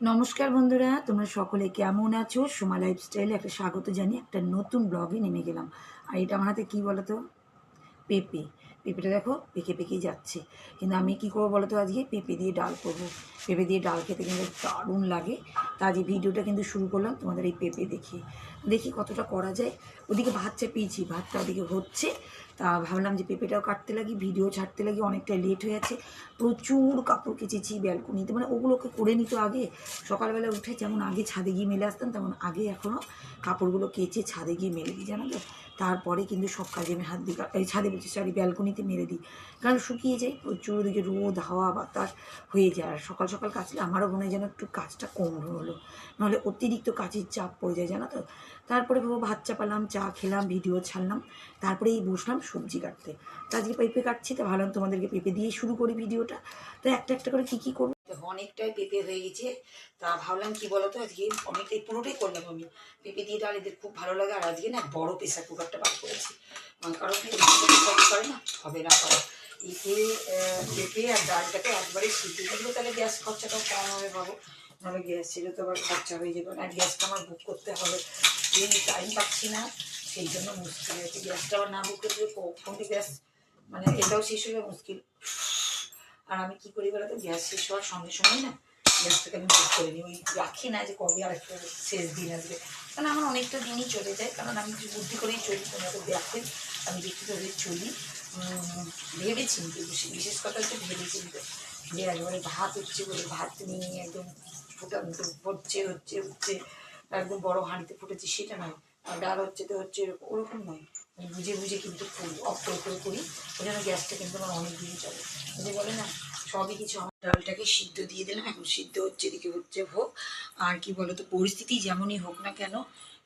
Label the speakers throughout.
Speaker 1: নমস্কার বন্ধুরা, তোমরা সকলে কেমন আছো? সোমা লাইফস্টাইলে একটা স্বাগত জানিয়ে একটা নতুন ব্লগে নেমে গেলাম। আর এটা আমার হাতে কী বলো তো পেঁপে। পেঁপেটা দেখো, পেকে পেকে যাচ্ছে। কিন্তু আমি কী করব বলো তো আজকে? পেঁপে দিয়ে ডাল করব। পেঁপে দিয়ে ডাল খেতে কিন্তু দারুণ লাগে। তা আজকে ভিডিওটা কিন্তু শুরু করলাম তোমাদের এই পেঁপে দেখে। দেখি কতটা করা যায়। ওদিকে ভাত চাপিয়েছি ভাতটা ওদিকে হচ্ছে। তা ভাবলাম যে পেঁপেটাও কাটতে লাগি, ভিডিও ছাড়তে লাগি, অনেকটা লেট হয়ে আছে প্রচুর কাপড় কেচেছি ব্যালকনিতে মানে ওগুলোকে করে নিত আগে। সকালবেলা উঠে যেমন আগে ছাদে গিয়ে মেলে আসতাম, তেমন আগে এখনও কাপড়গুলো কেচে ছাদে গিয়ে মেলে দিই, জানো তো? তারপরে কিন্তু সব কাজে আমি হাত দিই এই ছাদে বলছি সরি ব্যালকনিতে মেরে দিই। কারণ শুকিয়ে যায়, প্রচুর ওদিকে রোদ, হাওয়া, বাতাস হয়ে যায়। আর সকাল সকাল কাচলে আমারও মনে হয় যেন একটু কাজটা কম হলো। নাহলে অতিরিক্ত কাজের চাপ পড়ে যায়, জানো তো? তারপরে ভাবো ভাত চাপালাম, চা খেলাম ভিডিও ছাড়লাম, তারপরে এই বসলাম সবজি কাটতে। তো আজকে পেঁপে কাটছি, তো ভাবলাম তোমাদেরকে পেঁপে দিয়ে শুরু করি ভিডিওটা তো একটা একটা করে কী কী করব? অনেকটাই পেঁপে হয়ে গেছে। তা ভাবলাম কি বলতো, আজকে অনেকটাই পুরোটাই করলাম আমি। পেঁপে দিয়ে ডাল এদের খুব ভালো লাগে, আর আজকে না বড় প্রেশার কুকারটা বার করেছি। কারণ প্রেশার না, হবে না করা এতে পেঁপে আর ডালটাকে একবারে সিদ্ধ দিলে তাহলে গ্যাস খরচাটাও কম হবে ভাবো। নাহলে গ্যাস ছিল তো আবার খরচা হয়ে যাবে আর গ্যাসটা আমার বুক করতে হবে। এই টাইম পাচ্ছি না। সেই জন্য মুশকিল হয়েছে গ্যাসটা আবার না বুক করতে কখন গ্যাস মানে এটাও শেষ হলে মুশকিল। আর আমি কী করি বলতো? গ্যাস শেষ হওয়ার সঙ্গে সঙ্গে না গ্যাসটাকে আমি বুক করে নিই। ওই রাখি না যে কবে আর একটা শেষ দিন আসবে। কারণ আমার অনেকটা দিনই চলে যায়। কারণ আমি কিছু বুদ্ধি করেই চলি তোমরা তো দেখেন আমি দেখি করে চলি। উম, ভেবে চিনতে বিশেষ- কথা হচ্ছে ভেবে চিনতে যে একবারে ভাত হচ্ছে বলে ভাত নিয়ে একদম ফোটা হচ্ছে হচ্ছে হচ্ছে একদম বড় হাঁড়িতে ফুটেছে সেটা নয়। ডাল হচ্ছে তো হচ্ছে ওরকম নয়। বুঝে বুঝে কিন্তু ফুল অফ করে করে ওই জন্য গ্যাসটা কিন্তু আমার অনেক দিন চলে। যে বলে, না, সবই কিছু আমার ডালটাকে সিদ্ধ দিয়ে দিলাম। এখন সিদ্ধ হচ্ছে, এদিকে হচ্ছে হোক আর কি বলতো, পরিস্থিতি যেমনই হোক না কেন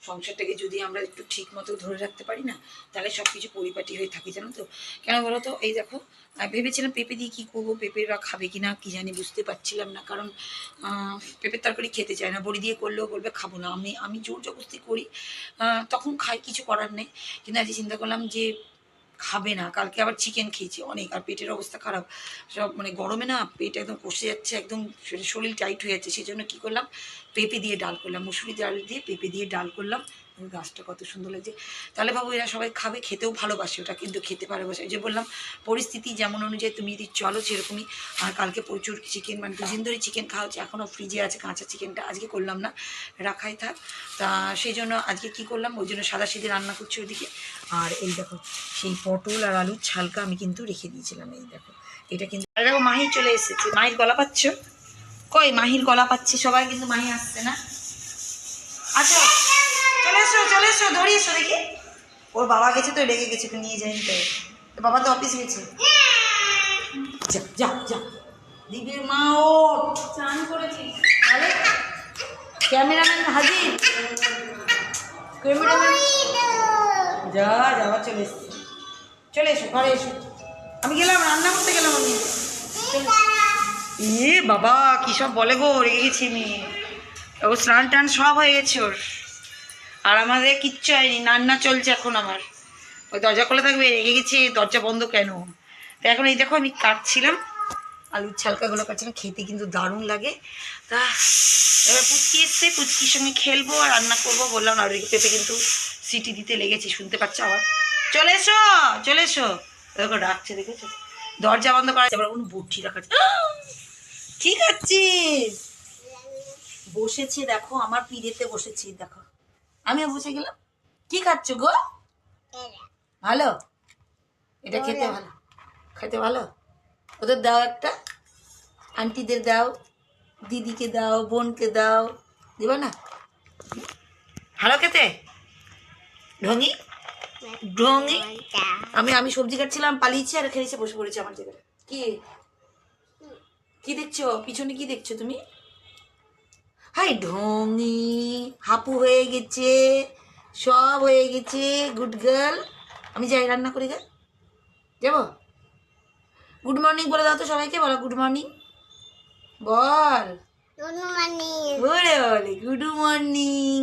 Speaker 1: সংসারটাকে যদি আমরা একটু ঠিক মতো ধরে রাখতে পারি না, তাহলে সব কিছু পরিপাটি হয়ে থাকে, জানো তো? কেন বলো তো? এই দেখো ভেবেছিলাম পেঁপে দিয়ে কী করব? পেঁপেরা খাবে কি না কী জানি বুঝতে পারছিলাম না, কারণ পেঁপের তরকারি খেতে চায় না। বড়ি দিয়ে করলেও বলবে খাব না। আমি আমি জোর জবস্তি করি তখন খাই, কিছু করার নেই। কিন্তু আজকে চিন্তা করলাম যে খাবে না। কালকে আবার চিকেন খেয়েছি, অনেক। আর পেটের অবস্থা খারাপ। সব মানে গরমে না পেট একদম কষে যাচ্ছে, একদম শরীর- টাইট হয়ে যাচ্ছে। সেই জন্য কী করলাম, পেঁপে দিয়ে ডাল করলাম মুসুরি ডাল দিয়ে পেঁপে দিয়ে ডাল করলাম। গাছটা কত সুন্দর লাগছে। তাহলে বাবু, এরা সবাই খাবে, খেতেও ভালোবাসে, ওটা কিন্তু খেতে পারে বসে যে বললাম, পরিস্থিতি যেমন অনুযায়ী তুমি যদি চলো সেরকমই। আর কালকে প্রচুর চিকেন মানে দুদিন ধরে চিকেন খাওয়া হচ্ছে এখনও ফ্রিজে আছে কাঁচা চিকেনটা আজকে করলাম না, রাখাই থাক। তা সেই জন্য আজকে কি করলাম, ওই জন্য সাদা সিধে রান্না করছি ওদিকে। আর এই দেখো, সেই পটল আর আলুর ছালকা আমি কিন্তু রেখে দিয়েছিলাম, এই দেখো। এটা কিন্তু আর দেখো, মাহি চলে এসেছে। মাহির গলা পাচ্ছ? কই মাহির গলা পাচ্ছি? সবাই কিন্তু মাহি আসছে না। আচ্ছা। চলে এসো চলে এসো ধরিয়ে এসো দেখি। ওর বাবা গেছে তো রেগে গেছে ওকে নিয়ে যায়নি তাই। তো বাবা তো অফিস গেছে। যা যা যা। দিদির মা ওঠ।
Speaker 2: চান করেছি।
Speaker 1: আরে ক্যামেরাম্যান হাজির। ক্যামেরাম্যান। যা যাওয়া চলে এসছে। চলে এসো ঘরে এসো। আমি গেলাম রান্না করতে গেলাম আমি। এ বাবা কি সব বলে গো রেগে গেছি আমি। ও স্নান টান সব হয়ে গেছে ওর। আর আমাদের কিচ্ছু হয়নি রান্না চলছে এখন আমার। ওই দরজা খোলা থাকবে, রেগে গেছে, দরজা বন্ধ কেন? তো এখন এই দেখো আমি কাটছিলাম, আলুর ছালকাগুলো কাটছিলাম, খেতে কিন্তু দারুণ লাগে। তা, এবার পুচকি এসছে, পুচকির সঙ্গে খেলব আর রান্না করব বললাম, আর পেঁপে কিন্তু সিটি দিতে লেগেছে, শুনতে পাচ্ছ আবার। চলে এসো চলে এসো। দেখো, ডাকছে, দেখেছ? দরজা বন্ধ করা আবার কোনো বটি রাখা আছে। কি খাচ্ছিস বসেছে, দেখো, আমার পিড়েতে বসেছি, দেখো। আমিও বসে গেলাম। কি খাচ্ছ গো? ভালো? এটা খেতে ভালো। খেতে ভালো? ওদের দাও একটা। আন্টিদের দাও দিদিকে দাও বোনকে দাও। দিবা না? ভালো খেতে? ঢঙ্গি ঢঙ্গি আমি আমি সবজি কাটছিলাম পালিয়েছি আর খেয়েছে বসে পড়েছে আমার জায়গায় কি? কি দেখছ? পিছনে কি দেখছ তুমি? হাই ঢঙ্গি হাপু হয়ে গেছে সব হয়ে গেছে গুড গার্ল আমি যাই রান্না করি গা। যাব? গুড মর্নিং বলে দাও তো সবাইকে বলো গুড মর্নিং বল। ওরে বলে গুড মর্নিং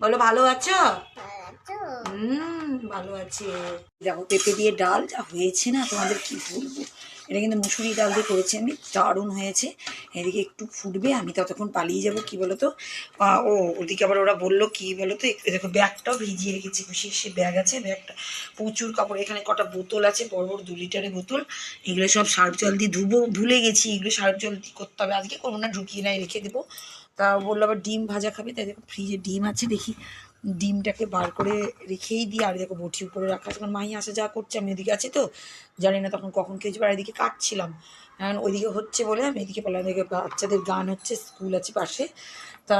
Speaker 1: বলো ভালো আছো? হুম ভালো আছে। দেখো পেঁপে দিয়ে ডাল যা হয়েছে না তোমাদের কি বলব? এটা কিন্তু মুসুরি ডাল দিয়ে করেছি আমি, দারুণ হয়েছে। এদিকে একটু ফুটবে, আমি ততক্ষণ পালিয়ে যাব, কি বলো তো ও, ওদিকে আবার ওরা বলল, কি বলো তো এই দেখো, ব্যাগটাও ভিজিয়ে রেখেছি খুশি সে ব্যাগ আছে, ব্যাগটা, প্রচুর কাপড়, এখানে কটা বোতল আছে, বড় বড় দু লিটারের বোতল, এগুলো সব সার্ফ জল দিয়ে ধুবো, ভুলে গেছি, এগুলো সার্ফ জল দিয়ে করতে হবে, আজকে করব না ঢুকিয়ে নাই রেখে দেবো। তা বলল, আবার ডিম ভাজা খাবে, তাই দেখো, ফ্রিজে ডিম আছে, দেখি ডিমটাকে বার করে রেখেই দিই। আর দেখো বটি উপরে রাখা আছে। কারণ মাই আসা যা করছে, আমি এদিকে আছি তো। জানি না তখন কখন খেয়েছি আর এদিকে কাটছিলাম। এখন ওইদিকে হচ্ছে বলে আমি এদিকে বললাম এদিকে বাচ্চাদের গান হচ্ছে, স্কুল আছে পাশে। তা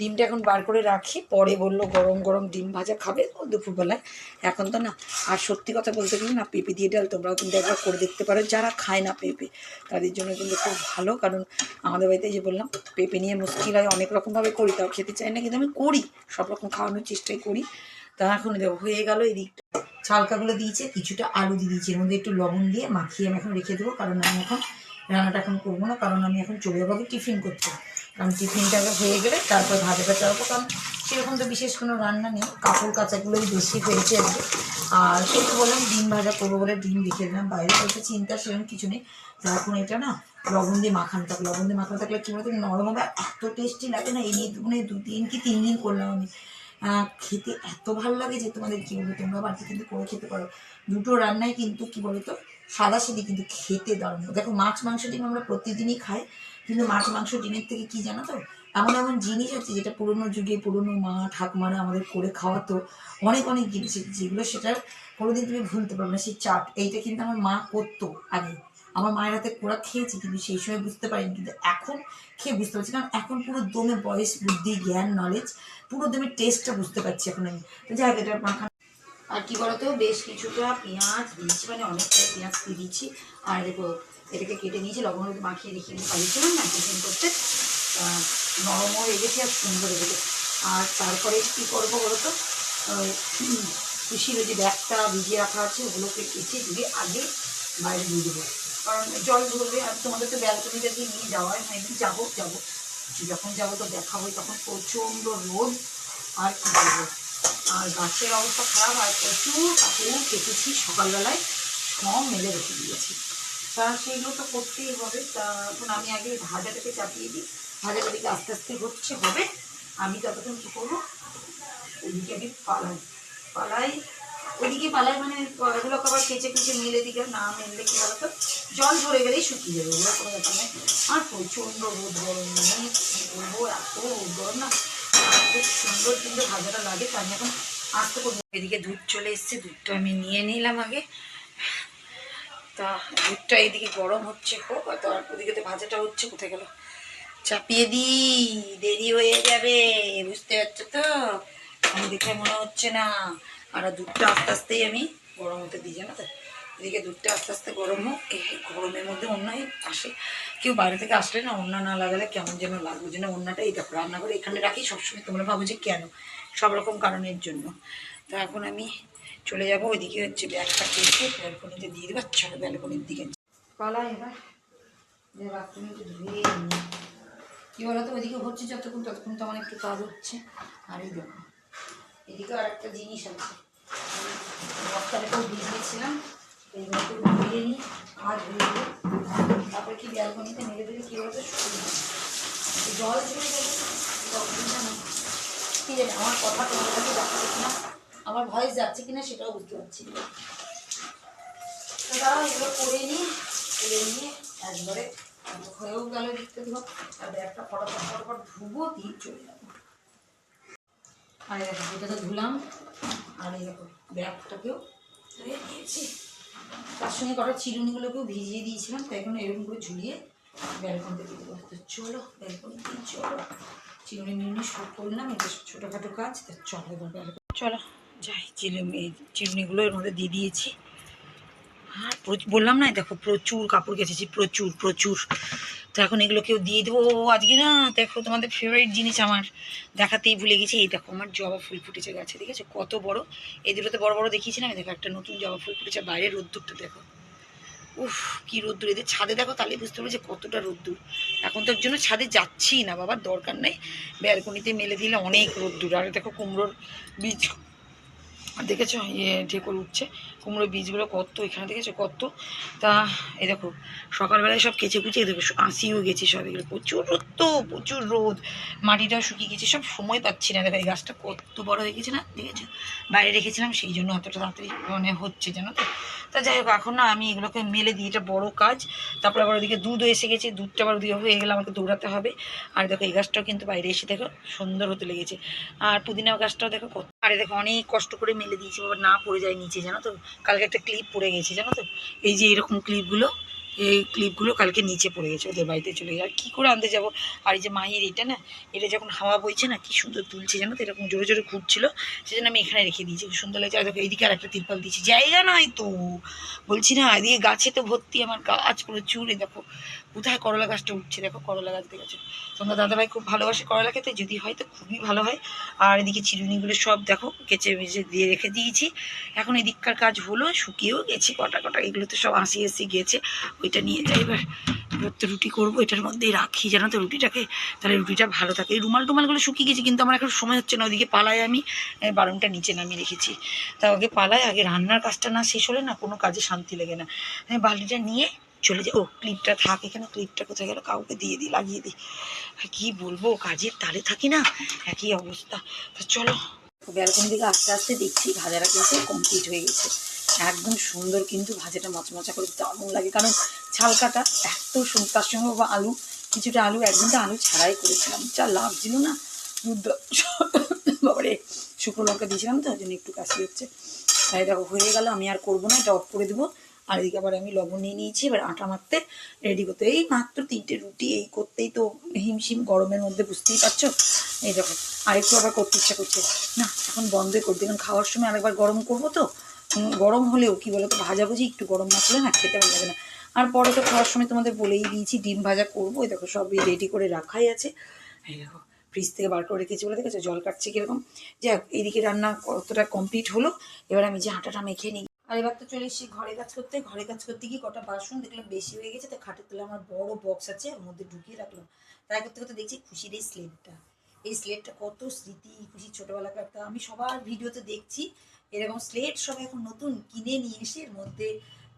Speaker 1: ডিমটা এখন বার করে রাখি, পরে বলল গরম গরম ডিম ভাজা খাবে। ও দুপুরবেলায়। এখন তো না, আর সত্যি কথা বলতে গেলে না, পেঁপে দিয়ে ডাল তোমরাও কিন্তু একবার করে দেখতে পারো। যারা খায় না পেঁপে, তাদের জন্য কিন্তু খুব ভালো। কারণ আমাদের বাড়িতে যে বললাম, পেঁপে নিয়ে মুশকিল হয়। অনেক রকমভাবে করি, তাও খেতে চাই না, কিন্তু আমি করি। সব রকম খাওয়ানোর চেষ্টাই করি। তা এখন হয়ে গেল এই দিকটা চালকাগুলো দিয়েছে, কিছুটা আলু দিয়ে দিয়েছি। এর মধ্যে একটু লবণ দিয়ে মাখিয়ে আমি এখন রেখে দেবো। কারণ আমি এখন রান্নাটা এখন করব না, কারণ আমি এখন চলে যাব টিফিন করতে কারণ টিফিনটা হয়ে গেলে তারপর ভাজাটা চালাবো কারণ সেরকম তো বিশেষ কোনো রান্না নেই। কাপড় কাচাগুলোই বেশি হয়েছে আর কি। আর সেটা বললাম ডিম ভাজা করব বলে ডিম রেখে দিলাম, বাইরে বলতে চিন্তা সেরকম কিছু নেই। তো এখন এটা না, লবণ দিয়ে মাখানো থাকবে লবণ দিয়ে মাখানো থাকলে কী বলতো, নরম হবে, এত টেস্টি লাগে না, এই নিয়ে মানে দু দিন কি তিন দিন করলাম আমি। খেতে এত ভালো লাগে যে তোমাদের কী বলব, তোমরা বাড়িতে কিন্তু করে খেতে পারো। দুটো রান্নাই কিন্তু কী বলতো সাদা সিধি কিন্তু খেতে দারুণ। দেখো, মাছ, মাংস ডিম আমরা প্রতিদিনই খাই, কিন্তু মাছ, মাংস ডিমের থেকে কি জানো তো? এমন এমন জিনিস আছে যেটা পুরোনো যুগে পুরোনো মা, ঠাকুমারা আমাদের করে খাওয়াতো। অনেক অনেক জিনিস যেগুলো সেটার কোনোদিন তুমি ভুলতে পারবে না। সেই চাট, এইটা কিন্তু আমার মা করতো আগে। আমার মায়ের হাতে কোরা খেয়েছি, কিন্তু সেই সময় বুঝতে পারিনি, কিন্তু এখন খেয়ে বুঝতে পারছি। কারণ এখন পুরো দমে বয়স, বুদ্ধি, জ্ঞান নলেজ পুরো দমে টেস্টটা বুঝতে পারছি এখন আমি। যাই হোক, এটা মাখা আর কি বলতো, বেশ কিছুটা পেঁয়াজ দিয়েছি মানে অনেকটা পেঁয়াজ দিয়ে দিয়েছি। আর দেখো, এটাকে কেটে নিয়েছি লবণ হলুদ মাখিয়ে রেখে পালিয়েছিলাম না টিফিন করতে? নরমও রেখেছি আর সুন্দর রেখেছি আর তারপরে কী করব বলো তো ওই খুশির যে ব্যাগটা ভিজিয়ে রাখা আছে, ওগুলোকে কেচে দিয়ে আগে বাইরে দিয়ে দেবো। কারণ জল ধরবে আর তোমাদের তো ব্যালকনিটা দিয়ে নিয়ে যাওয়াই হয়নি যাব যাব। যখন যাব তো দেখা হয় তখন প্রচণ্ড রোদ, আর কি বলব আর গাছের অবস্থা খারাপ আর প্রচুর কাপড় কেটেছি সকালবেলায়, সব মেলে রেখে দিয়েছি। তা সেইগুলো তো করতেই হবে। তা এখন আমি আগে ভাজাটাকে চাপিয়ে দিই। ভাজাটা দিকে আস্তে আস্তে হচ্ছে, হবে। আমি ততক্ষণ কী করব? ওইদিকে আমি পালাই। পালাই ওইদিকে পালাই মানে এগুলোকে আবার কেচে কুচে মেলে দিকে, না মেললে কি বলতো? জল ঝরে গেলেই শুকিয়ে যাবে, ওগুলো কোনো ব্যাপার নেই আর প্রচণ্ড রোদ, গরম মানে বলব, এত রোদ, গরম না। সুন্দর কিন্তু ভাজাটা লাগে তো আমি এখন আস্তে করব এদিকে দুধ চলে এসছে, দুধটা আমি নিয়ে নিলাম আগে। তা দুধটা এদিকে গরম হচ্ছে খুব তার ওদিকে তো ভাজাটা হচ্ছে, কোথায় গেল? চাপিয়ে দিই, দেরি হয়ে যাবে, বুঝতে পারছ তো? আমি দেখে মনে হচ্ছে না, আর দুধটা আস্তে আস্তেই আমি গরম হতে দিই, জানো তো? এদিকে দুধটা আস্তে আস্তে গরম হোক গরমের মধ্যে অন্যায় আসে। কেউ বাইরে থেকে আসলে না অন্য না লাগালে কেমন যেন লাগবে যেন অন্যটা এই দেখো, রান্না করে এখানে রাখি, সবসময় তোমরা ভাবো যে কেন? সব রকম কারণের জন্য। তা এখন আমি চলে যাব, ওইদিকে হচ্ছে ব্যাগটা কেটে ব্যালকনিতে দিয়ে দেবো চলো ব্যালকনির দিকে পালা এবার। যে ধুয়ে কী বলতো, ওইদিকে হচ্ছে যতক্ষণ ততক্ষণ তো আমার একটু কাজ হচ্ছে। আর এই দেখো, এদিকে আর একটা জিনিস আছে। ভিজিয়েছিলাম নিই তারপরে কি জল গেলে আমার কথা যাচ্ছে কিনা আমার ভয়েস যাচ্ছে কিনা সেটাও বুঝতে পারছি না এগুলো করে নিই করে নিয়ে একবারে হয়েও গেল দেখতে দেবো আর একটা ফটাফট ফটাফট ধুবো দিয়ে চলে যাব আর এটা তো ধুলাম। আর দেখো, ব্যাগটাকেও ধুয়ে নিয়েছি। তার সঙ্গে কটা চিরুনিগুলোকেও ভিজিয়ে দিয়েছিলাম, তো এখন এরকম করে ঝুলিয়ে ব্যালকনিতে দিয়ে দেবো। তো চলো ব্যালকনিতে চলো। চিরুনি মিরুনি সব করলাম এটা ছোটোখাটো কাজ, তা চলো এবার ব্যালকনি চলো, যাই, চিরুনি চিরুনিগুলো এর মধ্যে দিয়ে দিয়েছি। আর বললাম না, দেখো প্রচুর কাপড় কেচেছি, প্রচুর প্রচুর। তো এখন এগুলোকেও দিয়ে দেবো। আজকে না, দেখো তোমাদের ফেভারিট জিনিস আমার দেখাতেই ভুলে গেছি। এই দেখো, আমার জবা ফুল ফুটেছে গাছে, দেখেছ? কত বড়। এই দুটোতে বড় বড় এই দেখো, একটা নতুন জবা ফুল ফুটেছে বাইরে রোদ্দুরটা দেখো। উফ, কি রোদ্দুর। এদের ছাদে দেখো, তাহলে বুঝতে পারবে যে কতটা রোদ্দুর। এখন তো জন্য ছাদে যাচ্ছি না বাবার দরকার নেই। ব্যালকনিতে মেলে দিলে অনেক রোদ্দুর। আর দেখো কুমড়োর বীজ দেখেছ? ইয়ে ঢেকুর উঠছে। কুমড়ো বীজগুলো কত, এখানে দেখেছ কত? তা এই দেখো, সকালবেলায় সব কেচে কুচে দেখো আসিও গেছি সব এগুলো। প্রচুর রোদ তো, প্রচুর রোদ। মাটিটাও শুকিয়ে গেছে, সব সময় পাচ্ছি না। দেখো, এই গাছটা কত বড় হয়ে গেছে না, দেখেছ? বাইরে রেখেছিলাম, সেই জন্য এতটা তাড়াতাড়ি মানে হচ্ছে জানো তো। তা যাই হোক, এখন না আমি এগুলোকে মেলে দিই, এটা বড় কাজ। তারপরে আবার ওদিকে দুধও এসে গেছে, দুধটা আবার দিয়ে হয়ে গেলে আমাকে দৌড়াতে হবে। আর দেখো, এই গাছটাও কিন্তু বাইরে এসে দেখো, সুন্দর হতে লেগেছে। আর পুদিনা গাছটাও দেখো আরে দেখো, অনেক কষ্ট করে মেলে দিয়েছি, বাবা, না পড়ে যায় নিচে, জানো তো। কালকে একটা ক্লিপ পড়ে গেছে, জানো তো? এই যে এরকম ক্লিপগুলো এই ক্লিপগুলো কালকে নিচে পড়ে গেছে, ওদের বাড়িতে চলে গেছে। আর কী করে আনতে যাব? আর এই যে মাহির এটা না, এটা যখন হাওয়া বইছে না, কি সুন্দর তুলছে জানো তো? এরকম জোরে জোরে ঘুরছিল, সেজন্য আমি এখানে রেখে দিয়েছি সুন্দর লাগছে। আর এইদিকে আর একটা তিরপাল দিয়েছি। জায়গা নয় তো! বলছি না, এদিকে গাছে তো ভর্তি, আমার গাছ পুরো চুড়ে, দেখো। কোথায় করলা গাছটা উঠছে? দেখো, করলা গাছ দেখেছ তোমার দাদাভাই খুব ভালোবাসে করলা খেতে, যদি হয় তো খুবই ভালো হয়। আর এদিকে চিরুনিগুলো সব দেখো, কেচে মেজে দিয়ে রেখে দিয়েছি। এখন এদিককার কাজ হলো, শুকিয়েও গেছে কটা কটা এগুলো তো সব আসি আসি গেছে। ওইটা নিয়ে যাই এবার। এবার তো রুটি করব, এটার মধ্যেই রাখি। জানো তো, রুটিটাকে, তাহলে রুটিটা ভালো থাকে। এই রুমাল টুমালগুলো শুকিয়ে গেছে, কিন্তু আমার এখন সময় হচ্ছে না। ওদিকে পালায় আমি বারণটা নিচে নামিয়ে রেখেছি। তা আগে পালায়, আগে রান্নার কাজটা না শেষ হলে না কোনো কাজে শান্তি লাগে না। আমি বালতিটা নিয়ে চলে যাই। ও ক্লিপটা থাক এখানে ক্লিপটা কোথায় গেল? কাউকে দিয়ে দিই লাগিয়ে দিই আর কী বলব, কাজের তালে থাকি না, একই অবস্থা। তা চলো ব্যালকনি দিকে আস্তে আস্তে দেখছি ভাজাটা কিন্তু কমপ্লিট হয়ে গেছে। একদম সুন্দর কিন্তু ভাজাটা মচমচা করে, দারুণ লাগে। কারণ ছালকাটা এত সুন্দর, তার সঙ্গে বাবা আলু, কিছুটা আলু একদিনটা আলু ছাড়াই করেছিলাম। যা লাভ ছিল না, দুধ বাবারে শুকনো লঙ্কা দিয়েছিলাম তো, ওই জন্য একটু কাশি হচ্ছে। তাই দেখো, হয়ে গেল, আমি আর করব না, এটা অফ করে দেবো। আর এদিকে আবার আমি লবণ নিয়ে নিয়েছি, এবার আটা মারতে রেডি করতে। এই মাত্র তিনটে রুটি, এই করতেই তো হিমশিম গরমের মধ্যে, বুঝতেই পারছ? এই দেখো, আরেকটু আবার করতে ইচ্ছা করছে। না, এখন বন্ধই করতে, কারণ খাওয়ার সময় আরেকবার গরম করব তো? গরম হলেও কি বলো তো ভাজাভুজি একটু গরম না করলে না খেতে ভালো লাগে না। আর পরে তো খাওয়ার সময় তোমাদের বলেই দিয়েছি, ডিম ভাজা করব। এই দেখো, সবই রেডি করে রাখাই আছে। এই দেখো ফ্রিজ থেকে বার করে রেখেছি বলে দেখেছ? জল কাটছে কীরকম? যাই হোক এইদিকে রান্না কতটা কমপ্লিট হলো, এবার আমি যে আটাটা মেখে নিই। আর এবার তো চলে এসেছি ঘরে কাজ করতে, ঘরে কাজ করতে গিয়ে কটা বাসন দেখলাম বেশি হয়ে গেছে, তো খাটের তলে আমার বড় বক্স আছে, ওর মধ্যে ঢুকিয়ে রাখলাম। তাই করতে করতে দেখছি খুশির এই স্লেটটা এই স্লেটটা কত স্মৃতি, খুশির ছোটোবেলাকার একটা আমি সবার ভিডিওতে দেখছি এরকম স্লেট সব এখন নতুন কিনে নিয়ে এসে এর মধ্যে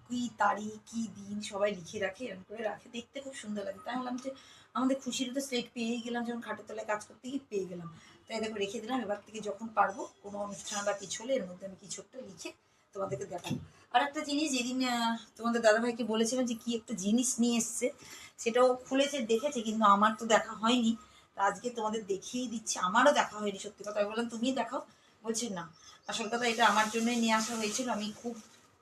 Speaker 1: কী তারিখ, কী দিন সবাই লিখে রাখে, এরকম করে রাখে। দেখতে খুব সুন্দর লাগে। তাই বললাম যে আমাদের খুশির তো স্লেট পেয়েই গেলাম, যখন খাটের তলায় কাজ করতে গিয়ে পেয়ে গেলাম। তাই দেখো রেখে দিলাম, এবার থেকে যখন পারব কোনো অনুষ্ঠান বা কিছু হলে এর মধ্যে আমি কিছু একটা লিখে তোমাদেরকে দেখাবো। আর একটা জিনিস যেদিন তোমাদের দাদাভাইকে বলেছিলাম যে কি একটা জিনিস নিয়ে এসছে, সেটাও খুলেছে, দেখেছে, কিন্তু আমার তো দেখা হয়নি। আজকে তোমাদের দেখিয়ে দিচ্ছি, আমারও দেখা হয়নি সত্যি কথা। বললাম তুমি দেখাও। বলছে, না। আসল কথা এটা আমার জন্যই নিয়ে আসা হয়েছিল। আমি খুব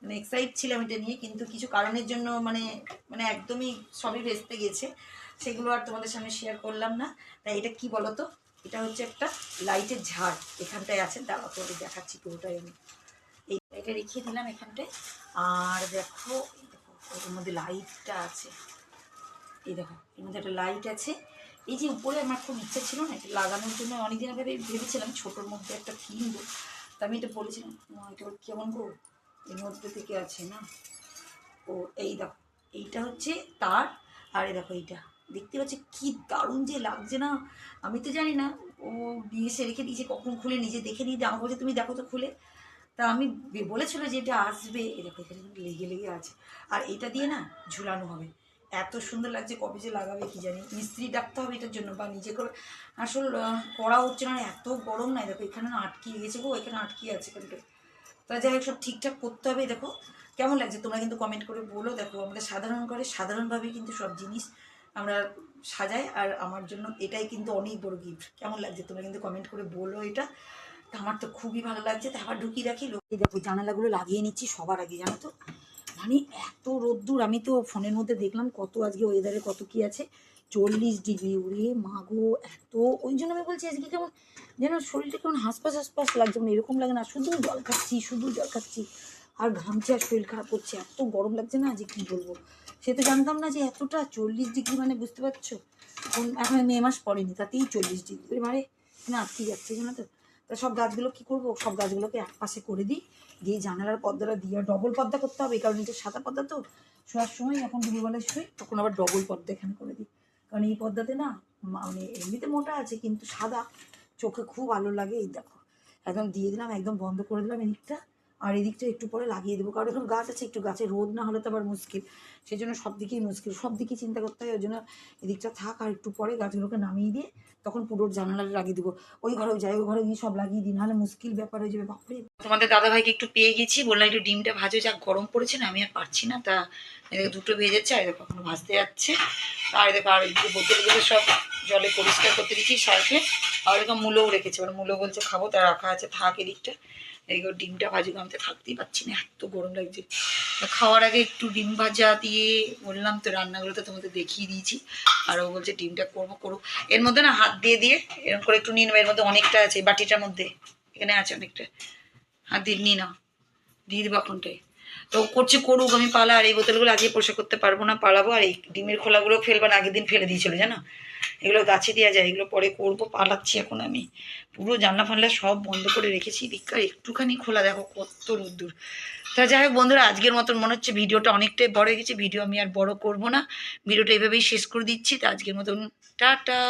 Speaker 1: মানে এক্সাইট ছিলাম এটা নিয়ে, কিন্তু কিছু কারণের জন্য মানে মানে একদমই সবই ভেস্তে গেছে। সেগুলো আর তোমাদের সামনে শেয়ার করলাম না। তাই এটা কি বলো তো এটা হচ্ছে একটা লাইটের ঝাড়। এখানটায় আছে দাঁড়াও, তোমাদের দেখাচ্ছি পুরোটাই আমি। এই এটা রেখে দিলাম এখানটায়। আর দেখো দেখো ওর মধ্যে লাইটটা আছে। এই দেখো, এর মধ্যে একটা লাইট আছে। এই যে উপরে আমার খুব ইচ্ছা ছিল না, এটা লাগানোর জন্য অনেকদিন আগে ভেবেছিলাম ছোটোর মধ্যে একটা কিনবো। তা আমি এটা বলেছিলাম এটা কেমন করব এর মধ্যে থেকে আছে না? ও, এই দেখো, এইটা হচ্ছে তার, আর এই দেখো এইটা। দেখতে পাচ্ছি কি দারুণ যে লাগছে না? আমি তো জানি না, ও নিয়ে এসে রেখে দিয়েছে, কখন খুলে নিজে দেখে নিয়ে আমাকে বলছে, তুমি দেখো তো খুলে। তা আমি বলেছিল যে এটা আসবে দেখো এখানে লেগে লেগে আছে। আর এটা দিয়ে না ঝুলানো হবে। এত সুন্দর লাগছে, কবে যে লাগাবে কি জানি। মিস্ত্রি ডাকতে হবে এটার জন্য, বা নিজে করে আসল করা হচ্ছে না এত গরম নাই দেখো এখানে না আটকিয়ে গেছে গো, এখানে আটকিয়ে আছে কিন্তু। তা যাই হোক, সব ঠিকঠাক করতে হবে, দেখো। কেমন লাগছে তোমরা কিন্তু কমেন্ট করে বলো, দেখো আমাদের সাধারণ করে সাধারণভাবেই কিন্তু সব জিনিস আমরা সাজাই, আর আমার জন্য এটাই কিন্তু অনেক বড় গিফট কেমন লাগছে তোমরা কিন্তু কমেন্ট করে বলো এটা। তা আমার তো খুবই ভালো লাগছে, তা আবার ঢুকিয়ে রাখি। দেখো, জানালাগুলো লাগিয়ে নিচ্ছি সবার আগে, জানো তো। মানে এত রোদ্দুর, আমি তো ফোনের মধ্যে দেখলাম কত আজকে ওয়েদারে কত কি আছে। চল্লিশ ডিগ্রি উড়ে মাগো, এত। ওই জন্য আমি বলছি আজকে কেমন যেন শরীরটা কেমন হাসপাস হাসপাস লাগছে মানে এরকম লাগে না। শুধু জল খাচ্ছি, শুধু জল খাচ্ছি। আর ঘামছে, আর শরীর খারাপ করছে। এত গরম লাগছে না যে কি বলব? সে তো জানতাম না যে এতটা চল্লিশ ডিগ্রি মানে বুঝতে পারছ? এখন এখন মে মাস পড়েনি, তাতেই চল্লিশ ডিগ্রি। এবারে না আটকে যাচ্ছে, জানো তো। তা সব গাছগুলো কি করব? সব গাছগুলোকে এক পাশে করে দিই। দিয়ে জানালার পর্দাটা দিয়ে ডবল পর্দা করতে হবে। কারণ এটা সাদা পর্দা তো শোয়ার সময় এখন দুপুরবেলায় শুই, তখন আবার ডবল পর্দা এখানে করে দিই। কারণ এই পর্দাতে না মানে এমনিতে মোটা আছে, কিন্তু সাদা। চোখে খুব আলো লাগে, এই দেখো। একদম দিয়ে দিলাম, একদম বন্ধ করে দিলাম এদিকটা আর এদিকটা একটু পরে লাগিয়ে দেবো। কারণ এখন গাছ আছে, একটু গাছে রোদ না হলে তো আবার মুশকিল। সেই জন্য সব দিকেই মুশকিল। সব দিকেই চিন্তা করতে হয়, ওই জন্য এদিকটা থাক আর একটু পরে গাছগুলোকে নামিয়ে দিয়ে তখন পুরো জানালা লাগিয়ে দেবো। ওই ঘরেও যাই, ওই ঘরে গিয়ে সব লাগিয়ে দিই, নাহলে মুশকিল ব্যাপার হয়ে যাবে, বাপরে। তোমাদের দাদাভাইকে একটু পেয়ে গেছি, বললাম একটু ডিমটা ভাজো, যা গরম পড়েছে না, আমি আর পারছি না, তা এদিকে দুটো ভেজেছে, আর দেখো এখনও ভাজতে যাচ্ছে। আর দেখো আর এদিকে বোতলগুলো সব জলে পরিষ্কার করতে দিচ্ছি সার্ফে। আর এরকম মূলও রেখেছে, এবার মূলো বলছে খাব, তা রাখা আছে, থাক এদিকটা। এদিকে ডিমটা ভাজুক, আমি তো থাকতেই পারছি না, এত গরম লাগছে। খাওয়ার আগে একটু ডিম ভাজা দিয়ে বললাম, তো রান্নাগুলো তো তোমাদের দেখিয়ে দিয়েছি। আর ও বলছে, ডিমটা করব, করুক। এর মধ্যে না হাত দিয়ে দিয়ে, এরকম করে একটু নিয়ে নেব, এর মধ্যে অনেকটা আছে বাটিটার মধ্যে, এখানে আছে অনেকটা। হাত দিয়ে নিয়ে নাও, দিয়ে দিবা কোনটায় তো করছে, করুক, আমি পালা, আর এই বোতলগুলো আজকে পরিষ্কার করতে পারব না, পালাবো, আর এই ডিমের খোলাগুলো ফেলব না, আগের দিন ফেলে দিয়েছিল, জানো? এগুলো গাছে দেওয়া যায়, এগুলো পরে করব, পালাচ্ছি এখন আমি। পুরো জানলা ফানলা সব বন্ধ করে রেখেছি। দিককার একটুখানি খোলা, দেখো কত রোদ্দুর। তা যাই হোক বন্ধুরা, আজকের মতন মনে হচ্ছে ভিডিওটা অনেকটাই বড় হয়ে গেছে। ভিডিও আমি আর বড় করব না। ভিডিওটা এভাবেই শেষ করে দিচ্ছি। তা আজকের মতন, টাটা!